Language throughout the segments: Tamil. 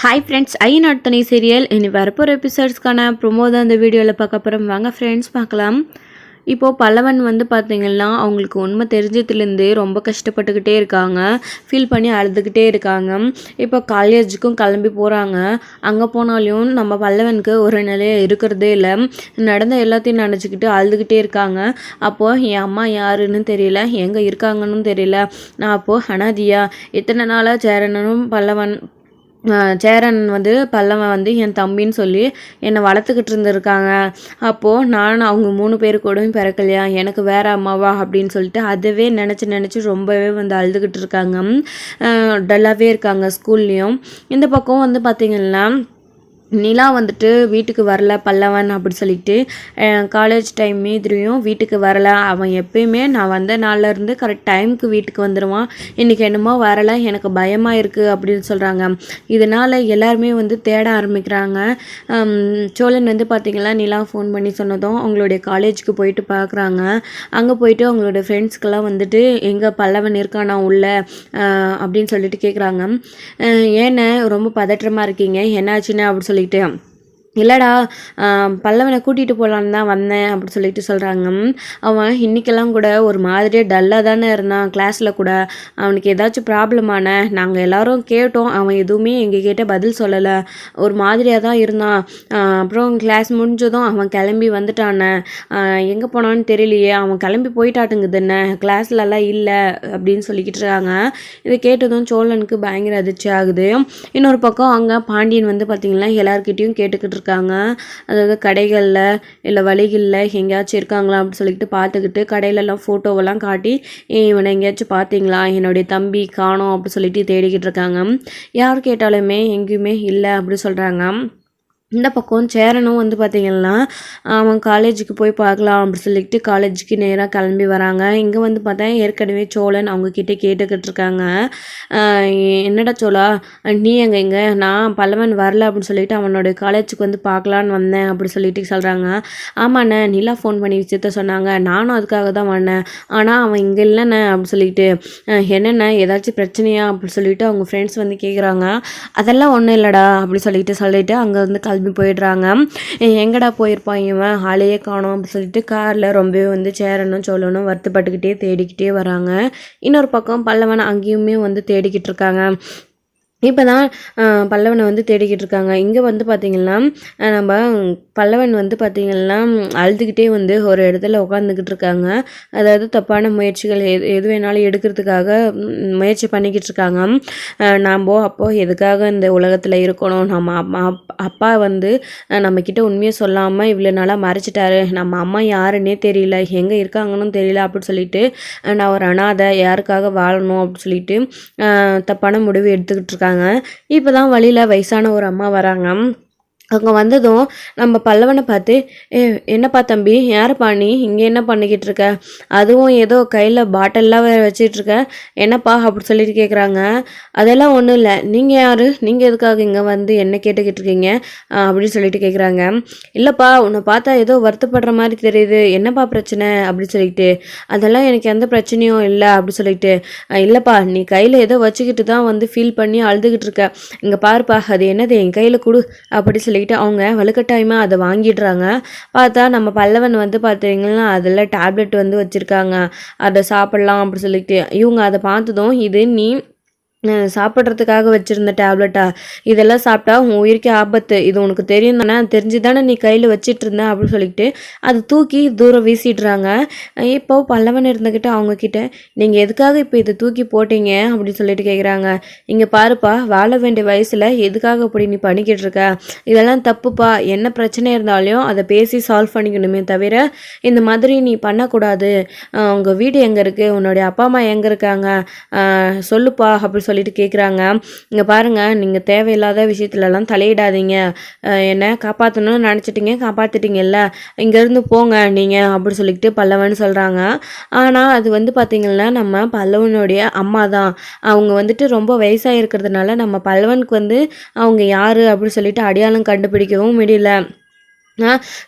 ஹாய் ஃப்ரெண்ட்ஸ் ஐ நாட் துணை சீரியல் இனி வரப்போகிற எபிசோட்ஸ்க்கான ப்ரொமோ தான் இந்த வீடியோவில் பார்க்க போகிறோம் வாங்க ஃப்ரெண்ட்ஸ் பார்க்கலாம். இப்போது பல்லவன் வந்து பார்த்திங்கன்னா அவங்களுக்கு உண்மை தெரிஞ்சதுலேருந்து ரொம்ப கஷ்டப்பட்டுக்கிட்டே இருக்காங்க. ஃபீல் பண்ணி அழுதுகிட்டே இருக்காங்க. இப்போ காலேஜுக்கும் கிளம்பி போகிறாங்க அங்கே போனாலையும் நம்ம பல்லவனுக்கு ஒரு நிலையாக இருக்கிறதே இல்லை. நடந்த எல்லாத்தையும் நினச்சிக்கிட்டு அழுதுகிட்டே இருக்காங்க. அப்போது என் அம்மா யாருன்னு தெரியல. எங்கே இருக்காங்கன்னு தெரியல. நான் அப்போது அனாதியா. இத்தனை நாளாக சேரனும் பல்லவன் சேரன் வந்து பல்லவன் வந்து என் தம்பின்னு சொல்லி என்னை வளர்த்துக்கிட்டு இருந்திருக்காங்க. அப்போது நான் அவங்க மூணு பேர் கூடவும் பிறக்கலையா? எனக்கு வேறு அம்மாவா? அப்படின்னு சொல்லிட்டு அதுவே நினச்சி நினச்சி ரொம்பவே வந்து அழுதுகிட்டு இருக்காங்க. டல்லாகவே இருக்காங்க ஸ்கூல்லேயும் இந்த பக்கம் வந்து பார்த்திங்கன்னா நிலா வந்துட்டு வீட்டுக்கு வரல பல்லவன் அப்படி சொல்லிட்டு காலேஜ் டைம் மீதிரியும் வீட்டுக்கு வரல. அவன் எப்பயுமே நான் வந்த நாள்லேருந்து கரெக்ட் டைமுக்கு வீட்டுக்கு வந்துடுவான் இன்றைக்கி என்னமோ வரலை எனக்கு பயமாக இருக்குது அப்படின்னு சொல்கிறாங்க இதனால் எல்லாருமே வந்து தேட ஆரம்பிக்கிறாங்க. சோழன் வந்து பார்த்திங்கன்னா நிலா ஃபோன் பண்ணி சொன்னதும் அவங்களுடைய காலேஜுக்கு போயிட்டு பார்க்குறாங்க அங்கே போயிட்டு அவங்களோட ஃப்ரெண்ட்ஸ்க்கெல்லாம் வந்துட்டு எங்கே பல்லவன் இருக்கானா உள்ள? அப்படின்னு சொல்லிட்டு கேட்குறாங்க ஏன்னா ரொம்ப பதற்றமாக இருக்கீங்க. என்னாச்சுன்னு அப்படி சொல்லி சொல்லிட்டு இல்லைடா பல்லவனை கூட்டிகிட்டு போகலான்னு தான் வந்தேன் அப்படி சொல்லிட்டு சொல்கிறாங்க அவன் இன்றைக்கெல்லாம் கூட ஒரு மாதிரியே டல்லாக தானே இருந்தான். கிளாஸில் கூட அவனுக்கு ஏதாச்சும் ப்ராப்ளமான நாங்கள் எல்லோரும் கேட்டோம். அவன் எதுவுமே எங்கள் கிட்டே பதில் சொல்லலை. ஒரு மாதிரியாக தான் இருந்தான். அப்புறம் கிளாஸ் முடிஞ்சதும் அவன் கிளம்பி வந்துட்டானே. எங்கே போனான்னு தெரியலையே. அவன் கிளம்பி போயிட்டாட்டுங்குது என்ன? கிளாஸ்லலாம் இல்லை அப்படின்னு சொல்லிக்கிட்டு இருக்காங்க. இதை கேட்டதும் சோழனுக்கு பயங்கர அதிர்ச்சி ஆகுது. இன்னொரு பக்கம் அங்கே பாண்டியன் வந்து பார்த்திங்கன்னா எல்லாருக்கிட்டேயும் கேட்டுக்கிட்டு இருக்காங்க. அதாவது கடைகளில் இல்லை வழிகளில் எங்கேயாச்சும் இருக்காங்களா அப்படின்னு சொல்லிட்டு பார்த்துக்கிட்டு கடையிலலாம் ஃபோட்டோவெல்லாம் காட்டி இவனை எங்கேயாச்சும் பார்த்தீங்களா? என்னுடைய தம்பி காணோம் அப்படின்னு சொல்லிட்டு தேடிக்கிட்டு இருக்காங்க. யார் கேட்டாலுமே எங்கேயுமே இல்லை அப்படின்னு சொல்கிறாங்க இந்த பக்கம் சேரனும் வந்து பார்த்திங்கன்னா அவன் காலேஜுக்கு போய் பார்க்கலாம் அப்படின்னு சொல்லிட்டு காலேஜுக்கு நேராக கிளம்பி வராங்க. இங்கே வந்து பார்த்தா ஏற்கனவே சோழன் அவங்கக்கிட்ட கேட்டுக்கிட்டு இருக்காங்க. என்னடா சோழா நீ எங்கே இங்கே? நான் பல்லவன் வரல அப்படின்னு சொல்லிட்டு அவனோட காலேஜுக்கு வந்து பார்க்கலான்னு வந்தேன் அப்படி சொல்லிட்டு சொல்கிறாங்க ஆமாண்ணே நிலா ஃபோன் பண்ணி விஷயத்த சொன்னாங்க. நானும் அதுக்காக தான் வந்தேன். ஆனால் அவன் இங்கே இல்லைண்ணே அப்படின்னு சொல்லிட்டு என்னென்ன ஏதாச்சும் பிரச்சனையா அப்படின்னு சொல்லிட்டு அவங்க ஃப்ரெண்ட்ஸ் வந்து கேட்குறாங்க அதெல்லாம் ஒன்றும் இல்லைடா அப்படி சொல்லிட்டு சொல்லிட்டு அங்கே வந்து கல் கிளம்பி போயிடுறாங்க. எங்கடா போயிருப்பான் இவன்? ஆளையே காணும் அப்படின்னு சொல்லிட்டு காரில் ரொம்பவே வந்து சேரணும் சொல்லணும் வருத்தப்பட்டுக்கிட்டே தேடிக்கிட்டே வராங்க. இன்னொரு பக்கம் பல்லவன் அங்கேயுமே வந்து தேடிக்கிட்டு இருக்காங்க. இப்போ தான் பல்லவனை வந்து தேடிக்கிட்டு இருக்காங்க. இங்கே வந்து பார்த்திங்கன்னா நம்ம பல்லவன் வந்து பார்த்திங்கன்னா அழுதுகிட்டே வந்து ஒரு இடத்துல உட்காந்துக்கிட்டு இருக்காங்க. அதாவது தப்பான முயற்சிகள் எது எது வேணாலும் எடுக்கிறதுக்காக முயற்சி பண்ணிக்கிட்டு இருக்காங்க. நாம் அப்போது எதுக்காக இந்த உலகத்தில் இருக்கணும்? நம்ம அம்மா அப்பா வந்து நம்மக்கிட்ட உண்மையை சொல்லாமல் இவ்வளோ நாளாக மறைச்சிட்டாரு. நம்ம அம்மா யாருன்னே தெரியல. எங்கே இருக்காங்கன்னு தெரியல அப்படின்னு சொல்லிட்டு நான் ஒரு அனாதை யாருக்காக வாழணும் அப்படின்னு சொல்லிட்டு தப்பான முடிவு எடுத்துக்கிட்டு இருக்காங்க. இருக்காங்க இப்போ தான் வழியில் வயசான ஒரு அம்மா வராங்க. அங்கே வந்ததும் நம்ம பல்லவனை பார்த்து ஏ என்னப்பா தம்பி யாருப்பா நீ? இங்கே என்ன பண்ணிக்கிட்டு இருக்க? அதுவும் ஏதோ கையில் பாட்டில்லாம் வேறு வச்சிட்ருக்க என்னப்பா? அப்படி சொல்லிட்டு கேட்குறாங்க அதெல்லாம் ஒன்றும் இல்லை. நீங்கள் யார்? நீங்கள் எதுக்காக இங்கே வந்து என்ன கேட்டுக்கிட்டு இருக்கீங்க? அப்படின்னு சொல்லிட்டு கேட்குறாங்க இல்லைப்பா உன்னை பார்த்தா ஏதோ வருத்தப்படுற மாதிரி தெரியுது. என்னப்பா பிரச்சனை? அப்படின்னு சொல்லிட்டு. அதெல்லாம் எனக்கு எந்த பிரச்சனையும் இல்லை. அப்படி சொல்லிட்டு. இல்லைப்பா நீ கையில் ஏதோ வச்சுக்கிட்டு தான் வந்து ஃபீல் பண்ணி அழுதுகிட்டு இருக்க. இங்கே பாருப்பா அது என்னது? என் கையில் கொடு. அப்படி சொல்லி சொல்லிட்டு அவங்க வலுக்கட்டாயமாக அதை வாங்கிடுறாங்க. பார்த்தா நம்ம பல்லவன் வந்து பார்த்தீங்கன்னா அதில் டேப்லெட் வந்து வச்சுருக்காங்க. அதை சாப்பிட்லாம் அப்படி சொல்லிட்டு இவங்க அதை பார்த்ததும் இது நீ சாப்பிட்றதுக்காக வச்சுருந்த டேப்லெட்டா இதெல்லாம் சாப்பிட்டா உன் உயிருக்கே ஆபத்து. இது உனக்கு தெரியும் தானே தெரிஞ்சு தானே நீ கையில் வச்சிட்டு இருந்த அப்படின்னு சொல்லிட்டு அதை தூக்கி தூரம் வீசிடுறாங்க. இப்போ பல்லவன் இருந்துக்கிட்டு அவங்கக்கிட்ட நீங்கள் எதுக்காக இப்போ இதை தூக்கி போட்டீங்க? அப்படின்னு சொல்லிட்டு கேட்குறாங்க இங்கே பாருப்பா வாழ வேண்டிய வயசில் எதுக்காக அப்படி நீ பண்ணிக்கிட்டு இருக்க? இதெல்லாம் தப்புப்பா. என்ன பிரச்சனை இருந்தாலும் அதை பேசி சால்வ் பண்ணிக்கணுமே தவிர இந்த மாதிரி நீ பண்ணக்கூடாது. உங்கள் வீடு எங்கே இருக்குது உன்னுடைய அப்பா அம்மா எங்கே இருக்காங்க? சொல்லுப்பா அப்படி சொல்லிட்டு கேட்குறாங்க இங்கே பாருங்கள் நீங்கள் தேவையில்லாத விஷயத்துலலாம் தலையிடாதீங்க. என்னை காப்பாற்றணும்னு நினச்சிட்டிங்க காப்பாற்றிட்டீங்கல்ல இங்கேருந்து போங்க நீங்கள் அப்படி சொல்லிட்டு பல்லவன் சொல்கிறாங்க ஆனால் அது வந்து பார்த்திங்கன்னா நம்ம பல்லவனுடைய அம்மா தான். அவங்க வந்துட்டு ரொம்ப வயசாக இருக்கிறதுனால நம்ம பல்லவனுக்கு வந்து அவங்க யார் அப்படின்னு சொல்லிட்டு அடையாளம் கண்டுபிடிக்கவும் முடியல.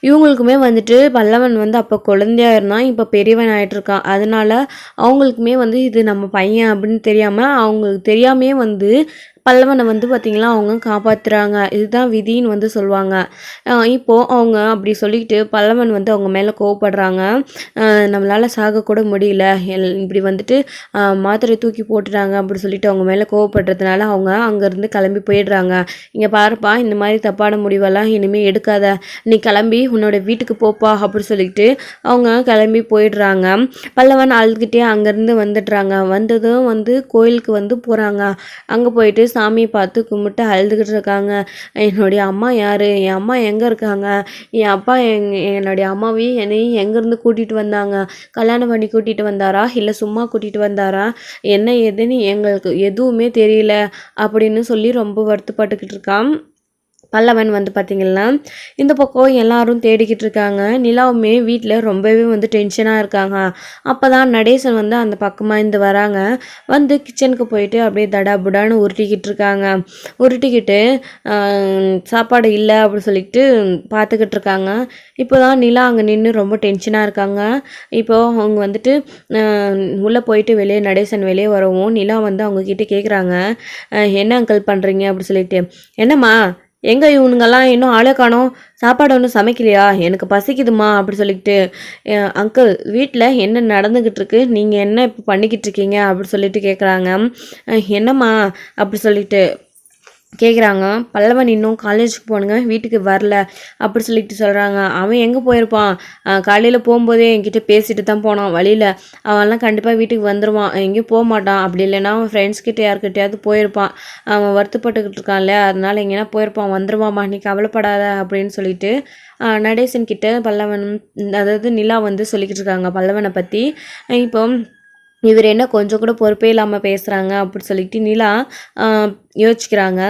இவங்களுக்குமே வந்துட்டு பல்லவன் வந்து அப்போ குழந்தையா இருந்தான் இப்போ பெரியவன் ஆகிட்டுருக்கான் அதனால அவங்களுக்குமே வந்து இது நம்ம பையன் அப்படின்னு தெரியாமல் அவங்களுக்கு தெரியாமே வந்து பல்லவனை வந்து பார்த்திங்களா அவங்க காப்பாற்றுறாங்க இதுதான் விதின்னு வந்து சொல்லுவாங்க. இப்போது அவங்க அப்படி சொல்லிக்கிட்டு பல்லவன் வந்து அவங்க மேலே கோவப்படுறாங்க. நம்மளால் சாகக்கூட முடியல. எல் இப்படி வந்துட்டு மாத்திரை தூக்கி போட்டுறாங்க அப்படி சொல்லிட்டு அவங்க மேலே கோவப்படுறதுனால அவங்க அங்கேருந்து கிளம்பி போயிடுறாங்க. இங்கே பாருப்பா இந்த மாதிரி தப்பான முடிவெல்லாம் இனிமேல் எடுக்காத. நீ கிளம்பி உன்னோட வீட்டுக்கு போப்பா அப்படி சொல்லிட்டு அவங்க கிளம்பி போயிடுறாங்க. பல்லவன் அழுதுகிட்டே அங்கேருந்து வந்துடுறாங்க. வந்ததும் வந்து கோயிலுக்கு வந்து போகிறாங்க அங்கே போயிட்டு சாமியை பார்த்து கும்பிட்டு அழுதுகிட்டு இருக்காங்க. என்னுடைய அம்மா யார்? என் அம்மா எங்கே இருக்காங்க? என் அப்பா எங் என்னுடைய அம்மாவையும் என்னையும் எங்கேருந்து கூட்டிகிட்டு வந்தாங்க? கல்யாணம் பண்ணி கூட்டிகிட்டு வந்தாரா? இல்லை சும்மா கூட்டிகிட்டு வந்தாரா? என்ன ஏதுன்னு எங்களுக்கு எதுவுமே தெரியல அப்படின்னு சொல்லி ரொம்ப வருத்தப்பட்டுக்கிட்டு இருக்கான் பல்லவன் வந்து பார்த்திங்கன்னா இந்த பக்கம் எல்லாரும் தேடிக்கிட்டு இருக்காங்க. நிலாவுமே வீட்டில் ரொம்பவே வந்து டென்ஷனாக இருக்காங்க. அப்போ தான் நடேசன் வந்து அந்த பக்கமாக இருந்து வராங்க. வந்து கிச்சனுக்கு போயிட்டு அப்படியே தடா புடான்னு உருட்டிக்கிட்டு இருக்காங்க. உருட்டிக்கிட்டு சாப்பாடு இல்லை அப்படின்னு சொல்லிட்டு பார்த்துக்கிட்டு இருக்காங்க. இப்போ தான் நிலா அங்கே நின்று ரொம்ப டென்ஷனாக இருக்காங்க. இப்போது அவங்க வந்துட்டு உள்ளே போயிட்டு வெளியே நடேசன் வெளியே வரவும் நிலா வந்து அவங்கக்கிட்ட கேட்குறாங்க என்ன அங்கிள் பண்ணுறீங்க அப்படின்னு சொல்லிட்டு என்னம்மா எங்கே இவனுங்கெல்லாம் இன்னும் ஆளே காணோம்? சாப்பாடு ஒன்றும் சமைக்கலையா? எனக்கு பசிக்குதுமா அப்படி சொல்லிக்கிட்டு அங்கிள் வீட்டில் என்ன நடந்துக்கிட்டு இருக்கு நீங்கள் என்ன இப்போ பண்ணிக்கிட்டு இருக்கீங்க அப்படி சொல்லிட்டு கேட்குறாங்க என்னம்மா? அப்படி சொல்லிட்டு கேட்குறாங்க பல்லவன் இன்னும் காலேஜுக்கு போனுங்க வீட்டுக்கு வரல. அப்படி சொல்லிட்டு சொல்கிறாங்க அவன் எங்கே போயிருப்பான்? காலையில் போகும்போதே என்கிட்ட பேசிட்டு தான் போனான். வழியில். அவன்லாம் கண்டிப்பாக வீட்டுக்கு வந்துடுவான் எங்கேயும் போக மாட்டான். அப்படி இல்லைன்னா அவன் ஃப்ரெண்ட்ஸ்கிட்ட யாருக்கிட்டையாவது போயிருப்பான். அவன் வருத்தப்பட்டுக்கிட்டு இருக்கான்ல அதனால் எங்கேனா போயிருப்பான். வந்துடுவாம்மா நீ கவலைப்படாத அப்படின்னு சொல்லிட்டு நடேசன் கிட்ட பல்லவன் அதாவது நிலா வந்து சொல்லிக்கிட்டு இருக்காங்க பல்லவனை பற்றி இப்போ இவர் என்ன கொஞ்சம் கூட பொறுப்பே இல்லாமல் பேசுகிறாங்க அப்படி சொல்லிட்டு நிலா யோசிக்கிறாங்க.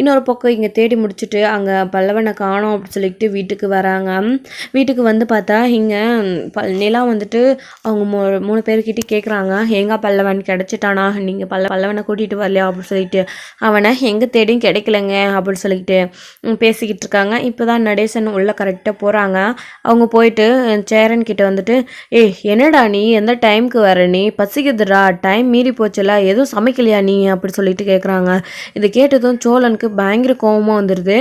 இன்னொரு பக்கம் இங்கே தேடி முடிச்சுட்டு அங்கே பல்லவனை காணோம் அப்படின்னு சொல்லிட்டு வீட்டுக்கு வராங்க. வீட்டுக்கு வந்து பார்த்தா இங்கே ப நிலா வந்துட்டு அவங்க மூ மூணு பேர்கிட்ட கேட்குறாங்க எங்கே பல்லவன் கிடச்சிட்டானா? நீங்கள் பல்ல பல்லவனை கூட்டிகிட்டு வரலையா? அப்படின்னு சொல்லிட்டு அவனை எங்கே தேடியும் கிடைக்கலங்க அப்படின்னு சொல்லிட்டு பேசிக்கிட்டு இருக்காங்க. இப்போ தான் நடேசன் உள்ளே கரெக்டாக போகிறாங்க அவங்க போயிட்டு சேரன் கிட்ட வந்துட்டு ஏய் என்னடா நீ? எந்த டைமுக்கு வர? நீ பசிக்குதுடா. டைம் மீறி போச்சுல. எதுவும் சமைக்கலையா நீ? அப்படி சொல்லிட்டு கேட்குறாங்க இதை கேட்டதும் சோழனுக்கு பயங்கர கோபமாக வந்துடுது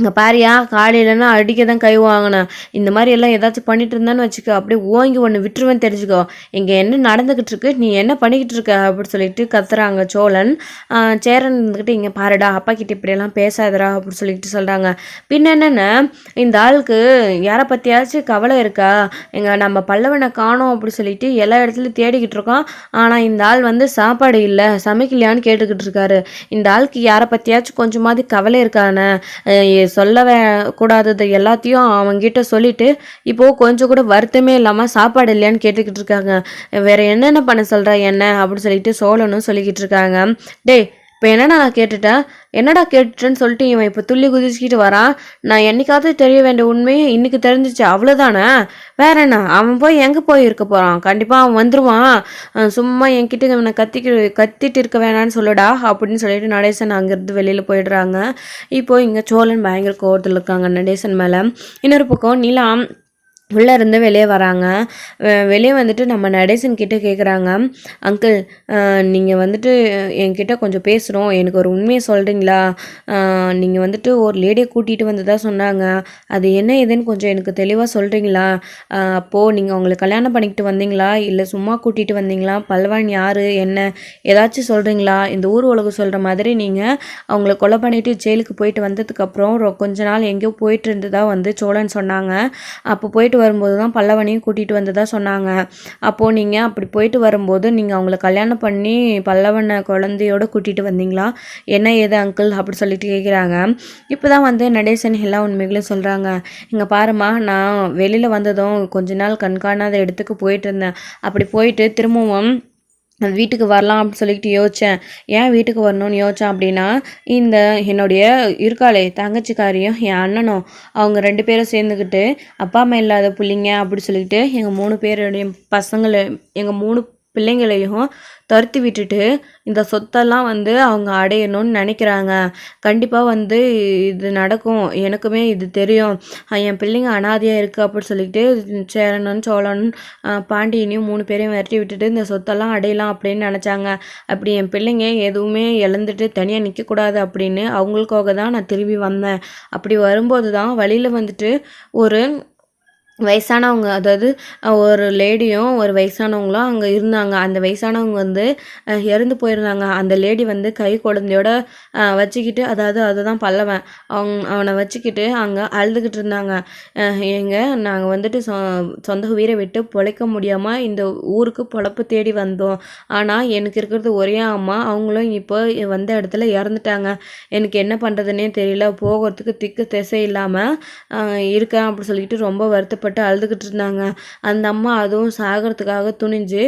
இங்கே பாரியா காலையிலனா அடிக்க தான் கை வாங்கினேன். இந்த மாதிரி எல்லாம் ஏதாச்சும் பண்ணிட்டு இருந்தான்னு வச்சுக்கோ. அப்படியே ஓங்கி ஒன்று விட்டுருவேன் தெரிஞ்சுக்கோ. இங்கே என்ன நடந்துக்கிட்டு இருக்கு? நீ என்ன பண்ணிக்கிட்டு இருக்க? அப்படின்னு சொல்லிட்டு கத்துறாங்க சோழன். சேரன் இருந்துக்கிட்டு இங்கே பாருடா அப்பா கிட்ட இப்படியெல்லாம் பேசாதடா அப்படின்னு சொல்லிட்டு சொல்கிறாங்க பின்ன என்னென்ன? இந்த ஆளுக்கு யாரை பற்றியாச்சும் கவலை இருக்கா? எங்கள் நம்ம பல்லவனை காணோம் அப்படி சொல்லிட்டு எல்லா இடத்துலையும் தேடிக்கிட்டு இருக்கோம். ஆனால் இந்த ஆள் வந்து சாப்பாடு இல்லை சமைக்கலையான்னு கேட்டுக்கிட்டு இருக்காரு. இந்த ஆளுக்கு யாரை பற்றியாச்சும் கொஞ்சமாவது கவலை இருக்கானே? சொல்ல கூடாதது எல்லாத்தையும் அவங்ககிட்ட சொல்லிட்டு இப்போது கொஞ்சம் கூட வருத்தமே இல்லாமல் சாப்பாடு இல்லையான்னு கேட்டுக்கிட்டு இருக்காங்க. வேற என்னென்ன பண்ண சொல்கிற என்ன அப்படின்னு சொல்லிட்டு சோழனும் சொல்லிக்கிட்டு இருக்காங்க. டேய் இப்போ என்னடா நான் கேட்டுட்டேன்? என்னடா கேட்டுட்டேன்னு சொல்லிட்டு இவன் இப்போ துள்ளி குதிச்சுக்கிட்டு வரான். நான் என்னைக்காவது தெரிய வேண்டிய உண்மையை இன்னைக்கு தெரிஞ்சிச்சு. அவ்வளோதானே வேற என்ன? அவன் போய் எங்கே போய் இருக்க போகிறான் கண்டிப்பாக அவன் வந்துடுவான் சும்மா என்கிட்ட இவனை கத்திக்க கத்திட்டு இருக்க வேணான்னு சொல்லுடா அப்படின்னு சொல்லிட்டு நடேசன் அங்கேருந்து வெளியில் போயிடுறாங்க. இப்போது இங்கே சோழன் பயங்கர கோவத்தில் இருக்காங்க நடேசன் மேலே. இன்னொரு பக்கம் நிலாம் உள்ளே இருந்து வெளியே வராங்க. வெளியே வந்துட்டு நம்ம நடேசன் கிட்டே கேட்குறாங்க அங்கிள் நீங்கள் வந்துட்டு என்கிட்ட கொஞ்சம் பேசுகிறோம் எனக்கு ஒரு உண்மையை சொல்கிறீங்களா நீங்கள் வந்துட்டு ஒரு லேடியை கூட்டிகிட்டு வந்ததாக சொன்னாங்க. அது என்ன ஏதுன்னு கொஞ்சம் எனக்கு தெளிவாக சொல்கிறீங்களா அப்போது நீங்கள் அவங்களை கல்யாணம் பண்ணிக்கிட்டு வந்தீங்களா? இல்லை சும்மா கூட்டிகிட்டு வந்தீங்களா? பல்வான் யார்? என்ன? ஏதாச்சும் சொல்கிறீங்களா இந்த ஊர் உலகம் சொல்கிற மாதிரி நீங்கள் அவங்கள கொலை பண்ணிவிட்டு ஜெயிலுக்கு போயிட்டு வந்ததுக்கப்புறம் கொஞ்ச நாள் எங்கேயோ போயிட்டு இருந்ததாக வந்து சோழன் சொன்னாங்க. அப்போ போயிட்டு வரும்போது தான் பல்லவனையும் கூட்டிகிட்டு வந்ததாக சொன்னாங்க. அப்போது நீங்கள் அப்படி போயிட்டு வரும்போது நீங்கள் அவங்கள கல்யாணம் பண்ணி பல்லவனை குழந்தையோடு கூட்டிகிட்டு வந்தீங்களா? என்ன ஏது அங்கிள் அப்படி சொல்லிட்டு கேட்குறாங்க இப்போ தான் வந்து நடேசன் எல்லா உண்மைகளும் சொல்கிறாங்க இங்கே பாருமா நான் வெளியில் வந்ததும் கொஞ்ச நாள் கண்காணாத இடத்துக்கு போயிட்டு இருந்தேன். அப்படி போயிட்டு திரும்பவும் வீட்டுக்கு வரலாம் அப்படின்னு சொல்லிக்கிட்டு யோசித்தேன் ஏன் வீட்டுக்கு வரணும்னு யோசித்தேன் அப்படின்னா இந்த என்னுடைய இருக்காளே தங்கச்சிக்காரியும் என் அண்ணனும் அவங்க ரெண்டு பேரும் சேர்ந்துக்கிட்டு அப்பா அம்மா இல்லாத பிள்ளைங்க அப்படி சொல்லிக்கிட்டு எங்கள் மூணு பேருடைய பசங்களை எங்கள் மூணு பிள்ளைங்களையும் துரத்தி விட்டுட்டு இந்த சொத்தெல்லாம் வந்து அவங்க அடையணும்னு நினைக்கிறாங்க. கண்டிப்பாக வந்து இது நடக்கும். எனக்குமே இது தெரியும். என் பிள்ளைங்க அனாதையாக இருக்குது அப்படின்னு சொல்லிட்டு சேரனும் சோழன் பாண்டியனையும் மூணு பேரையும் விரட்டி விட்டுட்டு இந்த சொத்தெல்லாம் அடையலாம் அப்படின்னு நினச்சாங்க. அப்படி என் பிள்ளைங்க எதுவுமே இழந்துட்டு தனியாக நிற்கக்கூடாது அப்படின்னு அவங்களுக்காக தான் நான் திரும்பி வந்தேன். அப்படி வரும்போது தான் வழியில் வந்துட்டு ஒரு வயசானவங்க அதாவது ஒரு லேடியும் ஒரு வயசானவங்களும் அங்கே இருந்தாங்க. அந்த வயசானவங்க வந்து இறந்து போயிருந்தாங்க. அந்த லேடி வந்து கை குழந்தையோட வச்சுக்கிட்டு அதாவது அதுதான் பல்லவன். அவங்க அவனை வச்சுக்கிட்டு அங்கே அழுதுகிட்டு இருந்தாங்க. அஹ், ஏங்க நாங்கள் வந்துட்டு சொ சொந்த உயிரை விட்டு பிழைக்க முடியாமல் இந்த ஊருக்கு பொழப்பு தேடி வந்தோம். ஆனால் எனக்கு இருக்கிறது ஒரே அம்மா. அவங்களும் இப்போ வந்த இடத்துல இறந்துட்டாங்க. எனக்கு என்ன பண்ணுறதுனே தெரியல. போகிறதுக்கு திக்கு திசை இல்லாமல் இருக்கேன் அப்படி சொல்லிட்டு ரொம்ப வருத்தப்பட்டு அழுதுகிட்டு இருந்தாங்க. அந்த அம்மா அதுவும் சாகிறதுக்காக துணிஞ்சு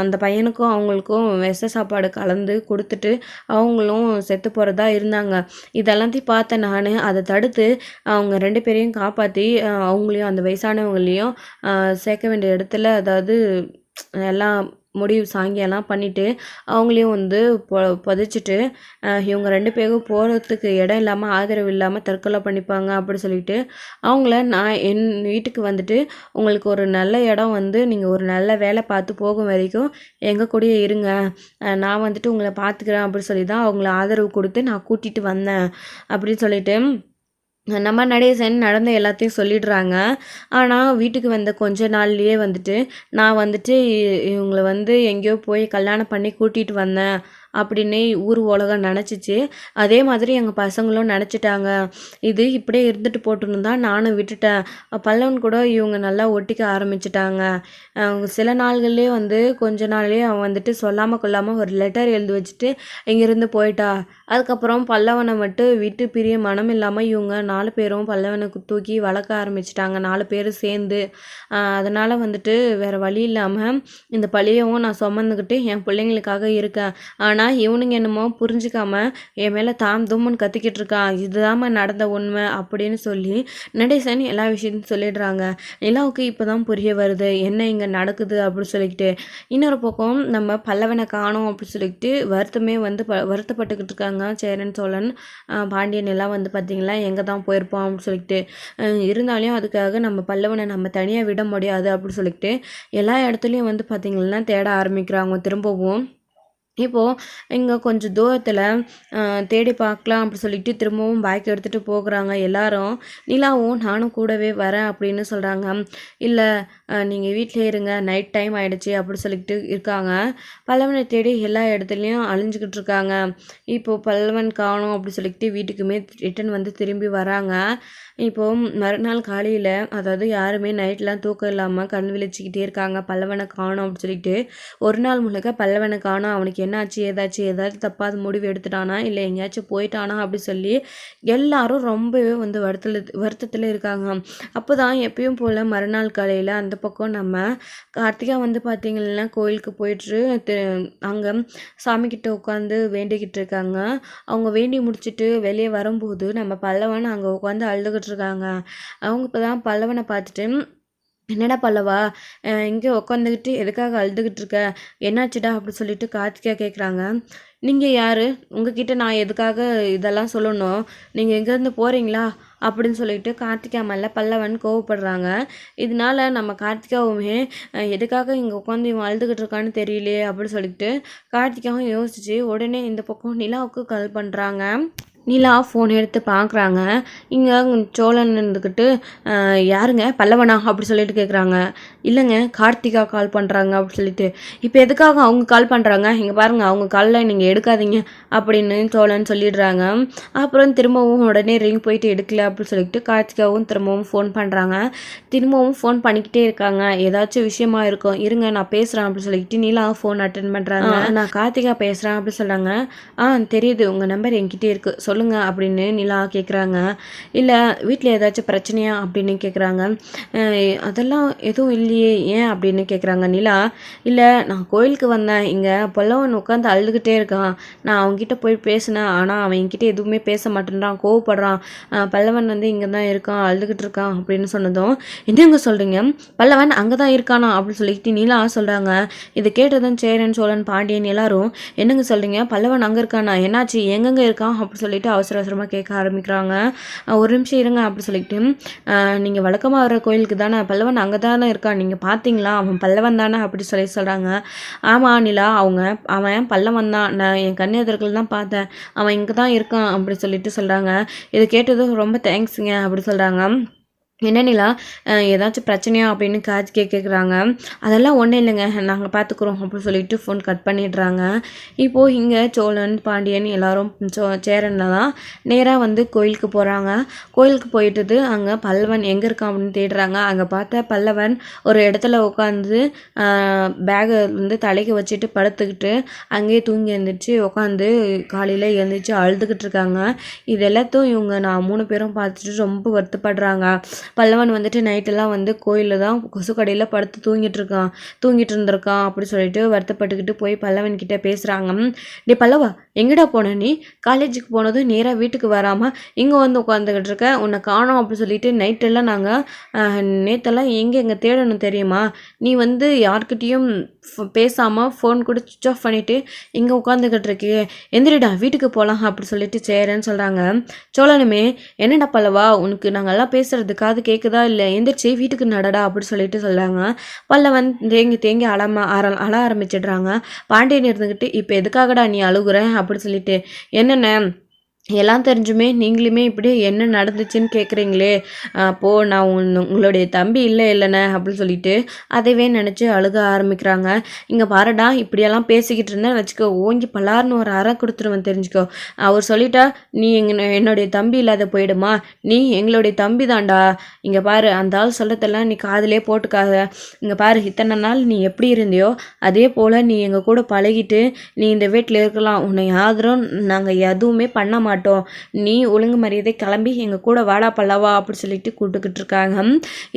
அந்த பையனுக்கும் அவங்களுக்கும் விஷ சாப்பாடு கலந்து கொடுத்துட்டு அவங்களும் செத்து போகிறதா இருந்தாங்க. இதெல்லாத்தையும் பார்த்தேன் நான் அதை தடுத்து அவங்க ரெண்டு பேரையும் காப்பாற்றி அவங்களையும் அந்த வயசானவங்களையும் சேர்க்க வேண்டிய இடத்துல அதாவது எல்லாம் முடிவு சாங்கியெல்லாம் பண்ணிவிட்டு அவங்களையும் வந்து பொ புதைச்சிட்டு இவங்க ரெண்டு பேரும் போகிறதுக்கு இடம் இல்லாமல் ஆதரவு இல்லாமல் தற்கொலை பண்ணிப்பாங்க அப்படி சொல்லிட்டு அவங்கள நான் என் வீட்டுக்கு வந்துட்டு உங்களுக்கு ஒரு நல்ல இடம் வந்து நீங்கள் ஒரு நல்ல வேலை பார்த்து போகும் வரைக்கும் எங்கள் கூடயே இருங்க. நான் வந்துட்டு உங்களை பார்த்துக்கிறேன் அப்படி சொல்லி தான் அவங்கள ஆதரவு கொடுத்து நான் கூட்டிகிட்டு வந்தேன் அப்படின்னு சொல்லிட்டு நம்ம நடேசன் நடந்த எல்லாத்தையும் சொல்லிடுறாங்க. ஆனால் வீட்டுக்கு வந்த கொஞ்ச நாள்லேயே வந்துட்டு நான் வந்துட்டு இ- வந்து எங்கேயோ போய் கல்யாணம் பண்ணி கூட்டிகிட்டு வந்தேன். அப்படின்னு ஊர் உலகம் நினச்சிச்சு. அதே மாதிரி எங்கள் பசங்களும் நினச்சிட்டாங்க. இது இப்படியே இருந்துட்டு போட்டுன்னு தான் நானும் விட்டுட்டேன். பல்லவன் கூட இவங்க நல்லா ஒட்டிக்க ஆரம்பிச்சிட்டாங்க. அவங்க சில நாள்கள்லேயே வந்து கொஞ்ச நாள்லேயே அவன் வந்துட்டு சொல்லாமல் கொள்ளாமல் ஒரு லெட்டர் எழுதி வச்சுட்டு இங்கேருந்து போயிட்டா. அதுக்கப்புறம் பல்லவனை மட்டும் விட்டு பிரிய மனம் இல்லாமல் இவங்க நாலு பேரும் பல்லவனுக்கு தூக்கி வளர்க்க ஆரம்பிச்சிட்டாங்க. நாலு பேர் சேர்ந்து. அதனால் வந்துட்டு வேறு வழி இல்லாமல் இந்த பழியவும் நான் சுமந்துக்கிட்டு என் பிள்ளைங்களுக்காக இருக்கேன். ஆனால் இவனுங்க என்னமோ புரிஞ்சுக்காம என் மேலே தாம் தும்முன்னு கத்திக்கிட்டு இருக்கான் இதுதாம்மா நடந்த உண்மை அப்படின்னு சொல்லி நடேசன் எல்லா விஷயத்தையும் சொல்லிடுறாங்க. நிலாவுக்கு இப்போ தான் புரிய வருது என்ன இங்கே நடக்குது? அப்படின்னு சொல்லிக்கிட்டு. இன்னொரு பக்கம் நம்ம பல்லவனை காணும் அப்படின்னு சொல்லிட்டு வருத்தமே வந்து ப வருத்தப்பட்டுக்கிட்டு இருக்காங்க சேரன் சோழன். பாண்டியன் எல்லாம் வந்து பார்த்திங்களா எங்கே தான் போயிருப்போம் அப்படின்னு சொல்லிட்டு இருந்தாலும் அதுக்காக நம்ம பல்லவனை நம்ம தனியாக விட முடியாது அப்படின்னு சொல்லிட்டு எல்லா இடத்துலையும் வந்து பார்த்திங்கன்னா தேட ஆரம்பிக்கிறாங்க திரும்பவும். இப்போது இங்கே கொஞ்சம் தூரத்தில் தேடி பார்க்கலாம் அப்படி சொல்லிட்டு திரும்பவும் பைக் எடுத்துகிட்டு போகிறாங்க எல்லாரும். நிலாவும் நானும் கூடவே வரேன் அப்படின்னு சொல்கிறாங்க இல்லை நீங்கள் வீட்டிலே இருங்க நைட் டைம் ஆகிடுச்சி அப்படி சொல்லிட்டு இருக்காங்க. பல்லவனை தேடி எல்லா இடத்துலையும் அழிஞ்சுக்கிட்டு இருக்காங்க. இப்போது பல்லவன் காணும் அப்படி சொல்லிட்டு வீட்டுக்குமே ரிட்டன் வந்து திரும்பி வராங்க. இப்போது மறுநாள் காலையில் அதாவது யாருமே நைட்லாம் தூக்கம் இல்லாமல் கண் விழிச்சிக்கிட்டே இருக்காங்க. பல்லவனை காணோம் அப்படின்னு சொல்லிட்டு ஒரு நாள் முழுக்க பல்லவனை காணோம். அவனுக்கு என்னாச்சு ஏதாச்சும் ஏதாவது தப்பாத முடிவு எடுத்துட்டானா இல்லை எங்கேயாச்சும் போயிட்டானா அப்படி சொல்லி எல்லாரும் ரொம்பவே வந்து வருத்தத்தில் வருத்தத்தில் இருக்காங்க. அப்போ தான் எப்பயும் போல் மறுநாள் காலையில் அந்த பக்கம் நம்ம கார்த்திகா வந்து பார்த்திங்கன்னா கோயிலுக்கு போயிட்டு அங்கே சாமிக்கிட்ட உட்காந்து வேண்டிக்கிட்டு இருக்காங்க. அவங்க வேண்டி முடிச்சிட்டு வெளியே வரும்போது நம்ம பல்லவன் அங்கே உட்காந்து அழுதுகிட்டு இருக்காங்க அவங்க இப்போ தான் பல்லவனை பார்த்துட்டு என்னடா பல்லவா? இங்கே உட்காந்துக்கிட்டு எதுக்காக அழுதுகிட்டு இருக்க? என்னாச்சுடா? அப்படி சொல்லிட்டு கார்த்திகா கேட்குறாங்க நீங்கள் யார்? உங்ககிட்ட நான் எதுக்காக இதெல்லாம் சொல்லணும்? நீங்கள் எங்கேருந்து போகிறீங்களா அப்படின்னு சொல்லிட்டு கார்த்திகா மேலே பல்லவன் கோவப்படுறாங்க. இதனால நம்ம கார்த்திகாவுமே எதுக்காக இங்கே உட்காந்து இவன் அழுதுகிட்டு இருக்கான்னு தெரியலையே? அப்படின்னு சொல்லிட்டு கார்த்திகாவும் யோசிச்சு உடனே இந்த பக்கம் நிலாவுக்கு கால் பண்ணுறாங்க நிலா ஃபோன் எடுத்து பார்க்குறாங்க இங்கே சோழன் இருந்துக்கிட்டு "அஹ், யாருங்க? பல்லவனா? அப்படி சொல்லிட்டு கேட்குறாங்க இல்லைங்க கார்த்திகா கால் பண்ணுறாங்க அப்படி சொல்லிட்டு. இப்போ எதுக்காக அவங்க கால் பண்ணுறாங்க இங்கே பாருங்கள் அவங்க காலில் நீங்கள் எடுக்காதீங்க அப்படின்னு சோழன் சொல்லிடுறாங்க. அப்புறம் திரும்பவும் உடனே ரிங் போயிட்டு எடுக்கல அப்படின்னு சொல்லிட்டு கார்த்திகாவும் திரும்பவும் ஃபோன் பண்ணுறாங்க திரும்பவும் ஃபோன் பண்ணிக்கிட்டே இருக்காங்க. ஏதாச்சும் விஷயமா இருக்கும் இருங்க நான் பேசுகிறேன் அப்படின்னு சொல்லிட்டு நீலா ஃபோன் அட்டன் பண்ணுறாங்க நான் கார்த்திகா பேசுகிறேன் அப்படின்னு சொல்கிறாங்க ஆ தெரியுது உங்கள் நம்பர் என்கிட்டே இருக்குது சொல்லுங்கள் அப்படின்னு நிலா கேட்குறாங்க இல்லை வீட்டில் ஏதாச்சும் பிரச்சனையா அப்படின்னு கேட்குறாங்க அதெல்லாம் எதுவும் இல்லையே ஏன் அப்படின்னு கேட்குறாங்க நிலா. இல்லை நான் கோயிலுக்கு வந்தேன். இங்கே பொல்லவன் உட்காந்து அழுதுகிட்டே இருக்கான். நான் அவங்ககிட்ட போய் பேசினேன். ஆனால் அவன் என்கிட்ட எதுவுமே பேச மாட்டேன்றான் கோவப்படுறான். பல்லவன் வந்து இங்கே தான் இருக்கான் அழுதுகிட்டு இருக்கான் அப்படின்னு சொன்னதும் என்னங்க சொல்கிறீங்க பல்லவன் அங்கே தான் இருக்கானா அப்படின்னு சொல்லிக்கிட்டு நிலா சொல்கிறாங்க இது கேட்டதும் சேரன் சோழன் பாண்டியன் எல்லாரும் என்னங்க சொல்கிறீங்க பல்லவன் அங்கே இருக்கானா? என்னாச்சு? எங்கெங்கே இருக்கான்? அப்படின்னு சொல்லிட்டு அவசர அவசரமாக கேட்க ஆரம்பிக்கிறாங்க. ஒரு நிமிஷம் இருங்க அப்படி சொல்லிட்டு. நீங்கள் வழக்கமாக வர கோயிலுக்கு தானே பல்லவன் அங்கே தானே இருக்கான் நீங்கள் பார்த்தீங்களா அவன் பல்லவன் தானே அப்படி சொல்லி சொல்கிறாங்க ஆமாம் நிலா அவங்க அவன் பல்லவன் தான். நான் என் கண்ணு எதிர்களில் தான் பார்த்தேன். அவன் இங்கே தான் இருக்கான் அப்படி சொல்லிட்டு சொல்கிறாங்க இதை கேட்டதும் ரொம்ப தேங்க்ஸுங்க அப்படி சொல்கிறாங்க என்ன நிலா? ஏதாச்சும் பிரச்சனையா அப்படின்னு காய்ச்சி கேட்குறாங்க அதெல்லாம் ஒன்றும் இல்லைங்க. நாங்கள் பார்த்துக்குறோம் அப்படின்னு சொல்லிட்டு ஃபோன் கட் பண்ணிடுறாங்க. இப்போது இங்கே சோழன் பாண்டியன் எல்லாரும் சோ சேரனில் தான் நேராக வந்து கோயிலுக்கு போகிறாங்க கோயிலுக்கு போயிட்டு அங்கே பல்லவன் எங்கே இருக்கான் அப்படின்னு தேடுறாங்க. அங்கே பார்த்த பல்லவன் ஒரு இடத்துல உட்காந்து பேகை வந்து தலைக்கு வச்சுட்டு படுத்துக்கிட்டு அங்கேயே தூங்கி எழுந்திரிச்சு உட்காந்து காலையில் எழுந்திரிச்சு அழுதுகிட்டு இருக்காங்க. இது எல்லாத்தையும் இவங்க நான் மூணு பேரும் பார்த்துட்டு ரொம்ப வருத்தப்படுறாங்க. பல்லவன் வந்துட்டு நைட்டெல்லாம் வந்து கோயிலில் தான் கொசு கடையில் படுத்து தூங்கிட்டு இருக்கான். தூங்கிட்டு இருந்திருக்கான் அப்படி சொல்லிட்டு வருத்தப்பட்டுக்கிட்டு போய் பல்லவன் கிட்டே பேசுகிறாங்க டே பல்லவா எங்கடா போன நீ? காலேஜுக்கு போனதும் நேராக வீட்டுக்கு வராமல் இங்கே வந்து உட்காந்துக்கிட்டு இருக்க? உன்னை காணோம் அப்படி சொல்லிட்டு நைட்டெல்லாம் நாங்கள் நேற்றெல்லாம் எங்கே எங்கே தேடணும் தெரியுமா? நீ வந்து யார்கிட்டேயும் பேசாமல் ஃபோன் கூட சுவிச் ஆஃப் பண்ணிவிட்டு இங்கே உட்காந்துக்கிட்டு இருக்கே எந்திரிடா வீட்டுக்கு போகலாம் அப்படி சொல்லிட்டு சேரேன்னு சொல்கிறாங்க சோழனுமே என்னடா பல்லவா உனக்கு நாங்கள்லாம் பேசுகிறது காது கேட்குதா இல்லை எந்திரிச்சு வீட்டுக்கு நடடா அப்படின்னு சொல்லிட்டு சொல்கிறாங்க பல்லவன் தேங்கி தேங்கி அழமா அற அழ ஆரம்பிச்சிடுறாங்க. பாண்டியன் இருந்துக்கிட்டு இப்போ எதுக்காகடா நீ அழுகுற? அப்படின்னு சொல்லிட்டு என்னென்ன? எல்லாம் தெரிஞ்சுமே நீங்களுமே இப்படி என்ன நடந்துச்சுன்னு கேட்குறீங்களே அப்போது நான் உன் உங்களுடைய தம்பி இல்லை இல்லைண்ணே அப்படின்னு சொல்லிட்டு அதைவே நினச்சி அழுக ஆரம்பிக்கிறாங்க. இங்கே பாருடா இப்படியெல்லாம் பேசிக்கிட்டு இருந்தேன் வச்சுக்கோ ஓங்கி பலார்னு ஒரு அறை கொடுத்துருவேன் தெரிஞ்சுக்கோ. அவர் சொல்லிட்டா நீ எங்க என்னுடைய தம்பி இல்லாத போயிடுமா? நீ எங்களுடைய தம்பி தான்டா. இங்கே பாரு அந்த ஆள் சொல்லத்தெல்லாம் நீ காதிலே போட்டுக்காத. இங்கே பாரு இத்தனை நாள் நீ எப்படி இருந்தியோ அதே போல் நீ எங்கள் கூட பழகிட்டு நீ இந்த வீட்டில் இருக்கலாம். உன்னை யாதரும் நாங்கள் எதுவுமே பண்ண மாட்டோம் மாட்டோம். நீ ஒழுங்கு மரியாதை கிளம்பி எங்கள் கூட வாடா பல்லவா அப்படின்னு சொல்லிட்டு கூப்பிட்டுக்கிட்டு இருக்காங்க.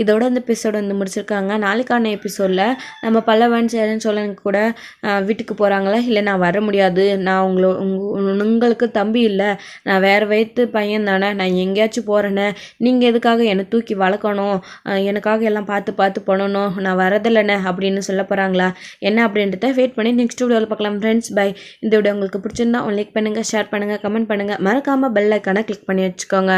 இதோட இந்த எபிசோடு வந்து முடிச்சிருக்காங்க. நாளைக்கான எபிசோடில் நம்ம பல்லவன் சேரன் சோழன் கூட வீட்டுக்கு போகிறாங்களா இல்லை நான் வர முடியாது. நான் உங்களோ உங்களுக்கு தம்பி இல்லை. நான் வேறு வயிற்று பையன் தானே. நான் எங்கேயாச்சும் போகிறேன்னு நீங்கள் எதுக்காக என்னை தூக்கி வளர்க்கணும்? எனக்காக எல்லாம் பார்த்து பார்த்து பண்ணணும் நான் வரதில்லைண்ணே அப்படின்னு சொல்ல போகிறாங்களா என்ன அப்படின்றத வெயிட் பண்ணி நெக்ஸ்ட் வீடியோவில் பார்க்கலாம் ஃப்ரெண்ட்ஸ் பை இந்த வீடியோ உங்களுக்கு பிடிச்சிருந்தா லைக் பண்ணுங்கள் ஷேர் பண்ணுங்கள் கமெண்ட் பண்ணுங்கள் மறக்காமல் பெல் ஐக்கானை கிளிக் பண்ணி வச்சுக்கோங்க.